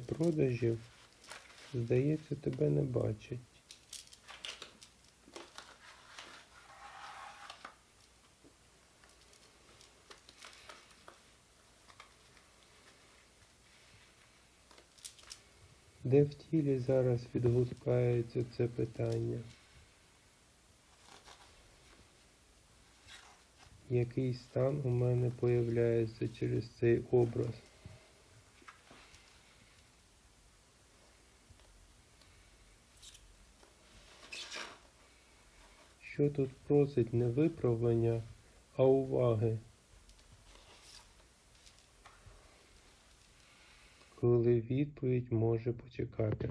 продажів, здається, тебе не бачать. Де в тілі зараз відгукається це питання? Який стан у мене появляється через цей образ? Що тут просить не виправлення, а уваги? Коли відповідь може почекати.